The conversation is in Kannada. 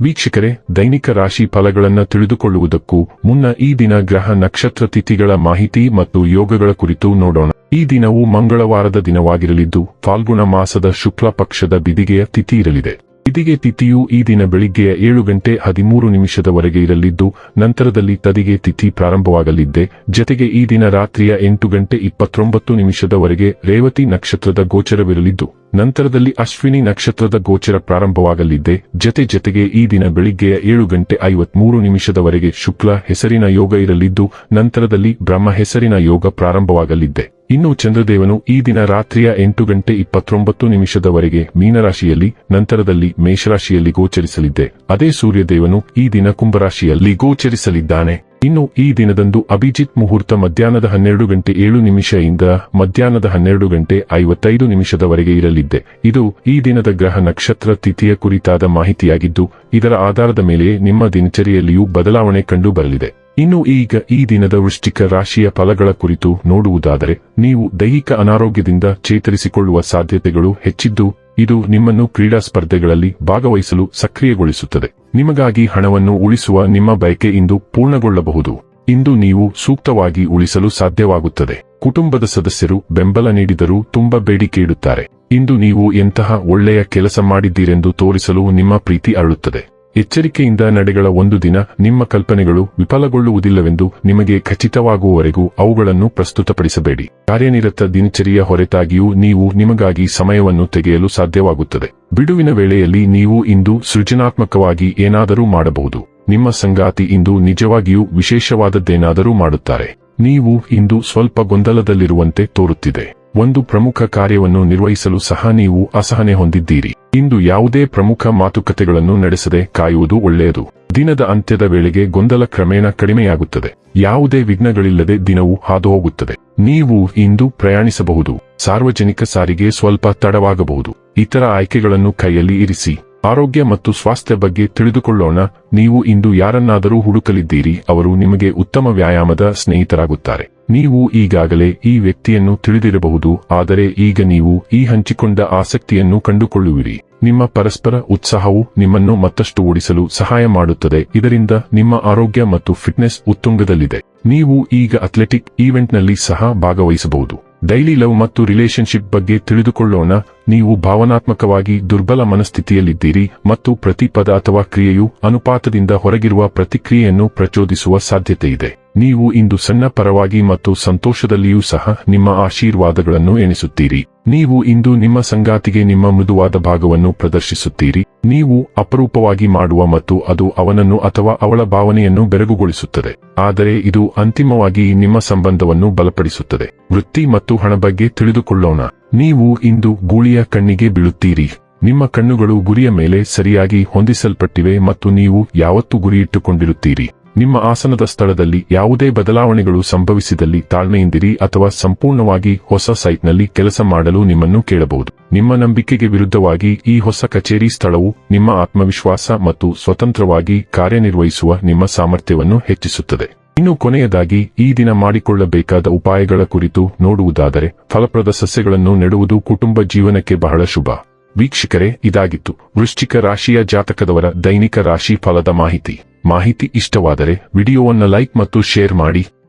ವೀಕ್ಷಕರೇ, ದೈನಿಕ ರಾಶಿ ಫಲಗಳನ್ನು ತಿಳಿದುಕೊಳ್ಳುವುದಕ್ಕೂ ಮುನ್ನ ಈ ದಿನ ಗ್ರಹ ನಕ್ಷತ್ರ ತಿಥಿಗಳ ಮಾಹಿತಿ ಮತ್ತು ಯೋಗಗಳ ಕುರಿತು ನೋಡೋಣ. ಈ ದಿನವು ಮಂಗಳವಾರದ ದಿನವಾಗಿರಲಿದ್ದು, ಫಾಲ್ಗುಣ ಮಾಸದ ಶುಕ್ಲ ಪಕ್ಷದ ಬಿದಿಗೆಯ ತಿಥಿ ಇರಲಿದೆ. ಬಿದಿಗೆ ತಿಥಿಯು ಈ ದಿನ ಬೆಳಿಗ್ಗೆಯ ಏಳು ಗಂಟೆ ಹದಿಮೂರು ನಿಮಿಷದವರೆಗೆ ಇರಲಿದ್ದು, ನಂತರದಲ್ಲಿ ತದಿಗೆ ತಿಥಿ ಪ್ರಾರಂಭವಾಗಲಿದ್ದೆ. ಜತೆಗೆ ಈ ದಿನ ರಾತ್ರಿಯ ಎಂಟು ಗಂಟೆ ಇಪ್ಪತ್ತೊಂಬತ್ತು ನಿಮಿಷದವರೆಗೆ ರೇವತಿ ನಕ್ಷತ್ರದ ಗೋಚರವಿರಲಿದ್ದು, ನಂತರದಲ್ಲಿ ಅಶ್ವಿನಿ ನಕ್ಷತ್ರದ ಗೋಚರ ಪ್ರಾರಂಭವಾಗಲಿದ್ದೆ. ಜತೆ ಜತೆಗೆ ಈ ದಿನ ಬೆಳಿಗ್ಗೆಯ ಏಳು ಗಂಟೆ ಐವತ್ಮೂರು ನಿಮಿಷದವರೆಗೆ ಶುಕ್ಲ ಹೆಸರಿನ ಯೋಗ ಇರಲಿದ್ದು, ನಂತರದಲ್ಲಿ ಬ್ರಹ್ಮ ಹೆಸರಿನ ಯೋಗ ಪ್ರಾರಂಭವಾಗಲಿದ್ದೆ. ಇನ್ನು ಚಂದ್ರದೇವನು ಈ ದಿನ ರಾತ್ರಿಯ ಎಂಟು ಗಂಟೆ ಇಪ್ಪತ್ತೊಂಬತ್ತು ನಿಮಿಷದವರೆಗೆ ಮೀನರಾಶಿಯಲ್ಲಿ, ನಂತರದಲ್ಲಿ ಮೇಷರಾಶಿಯಲ್ಲಿ ಗೋಚರಿಸಲಿದ್ದೆ. ಅದೇ ಸೂರ್ಯದೇವನು ಈ ದಿನ ಕುಂಭರಾಶಿಯಲ್ಲಿ ಗೋಚರಿಸಲಿದ್ದಾನೆ. ಇನ್ನು ಈ ದಿನದಂದು ಅಭಿಜಿತ್ ಮುಹೂರ್ತ ಮಧ್ಯಾಹ್ನದ ಹನ್ನೆರಡು ಗಂಟೆ ಏಳು ನಿಮಿಷದಿಂದ ಮಧ್ಯಾಹ್ನದ ಹನ್ನೆರಡು ಗಂಟೆ ಐವತ್ತೈದು ನಿಮಿಷದವರೆಗೆ ಇರಲಿದ್ದೆ. ಇದು ಈ ದಿನದ ಗ್ರಹ ನಕ್ಷತ್ರ ತಿಥಿಯ ಕುರಿತಾದ ಮಾಹಿತಿಯಾಗಿದ್ದು, ಇದರ ಆಧಾರದ ಮೇಲೆ ನಿಮ್ಮ ದಿನಚರಿಯಲ್ಲಿಯೂ ಬದಲಾವಣೆ ಕಂಡು ಬರಲಿದೆ. ಇನ್ನು ಈಗ ಈ ದಿನದ ವೃಶ್ಚಿಕ ರಾಶಿಯ ಫಲಗಳ ಕುರಿತು ನೋಡುವುದಾದರೆ, ನೀವು ದೈಹಿಕ ಅನಾರೋಗ್ಯದಿಂದ ಚೇತರಿಸಿಕೊಳ್ಳುವ ಸಾಧ್ಯತೆಗಳು ಹೆಚ್ಚಿದ್ದು, ಇದು ನಿಮ್ಮನ್ನು ಕ್ರೀಡಾ ಸ್ಪರ್ಧೆಗಳಲ್ಲಿ ಭಾಗವಹಿಸಲು ಸಕ್ರಿಯಗೊಳಿಸುತ್ತದೆ. ನಿಮಗಾಗಿ ಹಣವನ್ನು ಉಳಿಸುವ ನಿಮ್ಮ ಬಯಕೆ ಇಂದು ಪೂರ್ಣಗೊಳ್ಳಬಹುದು. ಇಂದು ನೀವು ಸೂಕ್ತವಾಗಿ ಉಳಿಸಲು ಸಾಧ್ಯವಾಗುತ್ತದೆ. ಕುಟುಂಬದ ಸದಸ್ಯರು ಬೆಂಬಲ ನೀಡಿದರೂ ತುಂಬಾ ಬೇಡಿಕೆ ಇಡುತ್ತಾರೆ ಇಂದು ನೀವು ಎಂತಹ ಒಳ್ಳೆಯ ಕೆಲಸ ಮಾಡಿದ್ದೀರೆಂದು ತೋರಿಸಲು ನಿಮ್ಮ ಪ್ರೀತಿ ಅರಳುತ್ತದೆ. ಎಚ್ಚರಿಕೆಯಿಂದ ನಡೆಗಳ ಒಂದು ದಿನ ನಿಮ್ಮ ಕಲ್ಪನೆಗಳು ವಿಫಲಗೊಳ್ಳುವುದಿಲ್ಲವೆಂದು ನಿಮಗೆ ಖಚಿತವಾಗುವವರೆಗೂ ಅವುಗಳನ್ನು ಪ್ರಸ್ತುತಪಡಿಸಬೇಡಿ. ಕಾರ್ಯನಿರತ ದಿನಚರಿಯ ಹೊರತಾಗಿಯೂ ನೀವು ನಿಮಗಾಗಿ ಸಮಯವನ್ನು ತೆಗೆಯಲು ಸಾಧ್ಯವಾಗುತ್ತದೆ. ಬಿಡುವಿನ ವೇಳೆಯಲ್ಲಿ ನೀವು ಇಂದು ಸೃಜನಾತ್ಮಕವಾಗಿ ಏನಾದರೂ ಮಾಡಬಹುದು. ನಿಮ್ಮ ಸಂಗಾತಿ ಇಂದು ನಿಜವಾಗಿಯೂ ವಿಶೇಷವಾದದ್ದೇನಾದರೂ ಮಾಡುತ್ತಾರೆ. ನೀವು ಇಂದು ಸ್ವಲ್ಪ ಗೊಂದಲದಲ್ಲಿರುವಂತೆ ತೋರುತ್ತಿದೆ. ಒಂದು ಪ್ರಮುಖ ಕಾರ್ಯವನ್ನು ನಿರ್ವಹಿಸಲು ಸಹ ನೀವು ಅಸಹನೆ ಹೊಂದಿದ್ದೀರಿ. ಇಂದು ಯಾವುದೇ ಪ್ರಮುಖ ಮಾತುಕತೆಗಳನ್ನು ನಡೆಸದೆ ಕಾಯುವುದು ಒಳ್ಳೆಯದು. ದಿನದ ಅಂತ್ಯದ ವೇಳೆಗೆ ಗೊಂದಲ ಕ್ರಮೇಣ ಕಡಿಮೆಯಾಗುತ್ತದೆ. ಯಾವುದೇ ವಿಘ್ನಗಳಿಲ್ಲದೆ ದಿನವು ಹಾದುಹೋಗುತ್ತದೆ. ನೀವು ಇಂದು ಪ್ರಯಾಣಿಸಬಹುದು. ಸಾರ್ವಜನಿಕ ಸಾರಿಗೆ ಸ್ವಲ್ಪ ತಡವಾಗಬಹುದು. ಇತರ ಆಯ್ಕೆಗಳನ್ನು ಕೈಯಲ್ಲಿ ಇರಿಸಿ. ಆರೋಗ್ಯ ಮತ್ತು ಸ್ವಾಸ್ಥ್ಯ ಬಗ್ಗೆ ತಿಳಿದುಕೊಳ್ಳೋಣ. ನೀವು ಇಂದು ಯಾರನ್ನಾದರೂ ಹುಡುಕಲಿದ್ದೀರಿ, ಅವರು ನಿಮಗೆ ಉತ್ತಮ ವ್ಯಾಯಾಮದ ಸ್ನೇಹಿತರಾಗುತ್ತಾರೆ. ನೀವು ಈಗಾಗಲೇ ಈ ವ್ಯಕ್ತಿಯನ್ನು ತಿಳಿದಿರಬಹುದು, ಆದರೆ ಈಗ ನೀವು ಈ ಹಂಚಿಕೊಂಡ ಆಸಕ್ತಿಯನ್ನು ಕಂಡುಕೊಳ್ಳುವಿರಿ. ನಿಮ್ಮ ಪರಸ್ಪರ ಉತ್ಸಾಹವು ನಿಮ್ಮನ್ನು ಮತ್ತಷ್ಟು ಓಡಿಸಲು ಸಹಾಯ ಮಾಡುತ್ತದೆ, ಇದರಿಂದ ನಿಮ್ಮ ಆರೋಗ್ಯ ಮತ್ತು ಫಿಟ್ನೆಸ್ ಉತ್ತುಂಗದಲ್ಲಿದೆ. ನೀವು ಈಗ ಅಥ್ಲೆಟಿಕ್ ಈವೆಂಟ್ನಲ್ಲಿ ಸಹ ಭಾಗವಹಿಸಬಹುದು. ಡೈಲಿ ಲವ್ ಮತ್ತು ರಿಲೇಶನ್ಶಿಪ್ ಬಗ್ಗೆ ತಿಳಿದುಕೊಳ್ಳೋಣ. ನೀವು ಭಾವನಾತ್ಮಕವಾಗಿ ದುರ್ಬಲ ಮನಸ್ಥಿತಿಯಲ್ಲಿದ್ದೀರಿ ಮತ್ತು ಪ್ರತಿ ಪದ ಅಥವಾ ಕ್ರಿಯೆಯು ಅನುಪಾತದಿಂದ ಹೊರಗಿರುವ ಪ್ರತಿಕ್ರಿಯೆಯನ್ನು ಪ್ರಚೋದಿಸುವ ಸಾಧ್ಯತೆಯಿದೆ. ನೀವು ಇಂದು ಸಣ್ಣ ಪರವಾಗಿ ಮತ್ತು ಸಂತೋಷದಲ್ಲಿಯೂ ಸಹ ನಿಮ್ಮ ಆಶೀರ್ವಾದಗಳನ್ನು ಎಣಿಸುತ್ತೀರಿ. ನೀವು ಇಂದು ನಿಮ್ಮ ಸಂಗಾತಿಗೆ ನಿಮ್ಮ ಮೃದುವಾದ ಭಾಗವನ್ನು ಪ್ರದರ್ಶಿಸುತ್ತೀರಿ. ನೀವು ಅಪರೂಪವಾಗಿ ಮಾಡುವ ಮತ್ತು ಅದು ಅವನನ್ನು ಅಥವಾ ಅವಳ ಭಾವನೆಯನ್ನು ಬೆರಗುಗೊಳಿಸುತ್ತದೆ. ಆದರೆ ಇದು ಅಂತಿಮವಾಗಿ ನಿಮ್ಮ ಸಂಬಂಧವನ್ನು ಬಲಪಡಿಸುತ್ತದೆ. ವೃತ್ತಿ ಮತ್ತು ಹಣ ಬಗ್ಗೆ ತಿಳಿದುಕೊಳ್ಳೋಣ. ನೀವು ಇಂದು ಗೂಳಿಯ ಕಣ್ಣಿಗೆ ಬೀಳುತ್ತೀರಿ. ನಿಮ್ಮ ಕಣ್ಣುಗಳು ಗುರಿಯ ಮೇಲೆ ಸರಿಯಾಗಿ ಹೊಂದಿಸಲ್ಪಟ್ಟಿವೆ ಮತ್ತು ನೀವು ಯಾವತ್ತೂ ಗುರಿಯಿಟ್ಟುಕೊಂಡಿರುತ್ತೀರಿ. ನಿಮ್ಮ ಆಸನದ ಸ್ಥಳದಲ್ಲಿ ಯಾವುದೇ ಬದಲಾವಣೆಗಳು ಸಂಭವಿಸಿದಲ್ಲಿ ತಾಳ್ಮೆಯಿಂದಿರಿ ಅಥವಾ ಸಂಪೂರ್ಣವಾಗಿ ಹೊಸ ಸೈಟ್ನಲ್ಲಿ ಕೆಲಸ ಮಾಡಲು ನಿಮ್ಮನ್ನು ಕೇಳಬಹುದು. ನಿಮ್ಮ ನಂಬಿಕೆಗೆ ವಿರುದ್ಧವಾಗಿ ಈ ಹೊಸ ಕಚೇರಿ ಸ್ಥಳವು ನಿಮ್ಮ ಆತ್ಮವಿಶ್ವಾಸ ಮತ್ತು ಸ್ವತಂತ್ರವಾಗಿ ಕಾರ್ಯನಿರ್ವಹಿಸುವ ನಿಮ್ಮ ಸಾಮರ್ಥ್ಯವನ್ನು ಹೆಚ್ಚಿಸುತ್ತದೆ. ಇನ್ನು ಕೊನೆಯದಾಗಿ, ಈ ದಿನ ಮಾಡಿಕೊಳ್ಳಬೇಕಾದ ಉಪಾಯಗಳ ಕುರಿತು ನೋಡುವುದಾದರೆ, ಫಲಪ್ರದ ಸಸ್ಯಗಳನ್ನು ನೆಡುವುದು ಕುಟುಂಬ ಜೀವನಕ್ಕೆ ಬಹಳ ಶುಭ. ವೀಕ್ಷಕರೇ, ಇದಾಗಿತ್ತು. ವೃಶ್ಚಿಕ ರಾಶಿಯ ಜಾತಕದವರ ದೈನಿಕ ರಾಶಿ ಫಲದ ಮಾಹಿತಿ. ಮಾಹಿತಿ ಇಷ್ಟವಾದರೆ, ವಿಡಿಯೋವನ್ನು ಲೈಕ್ ಮತ್ತು ಶೇರ್ ಮಾಡಿ.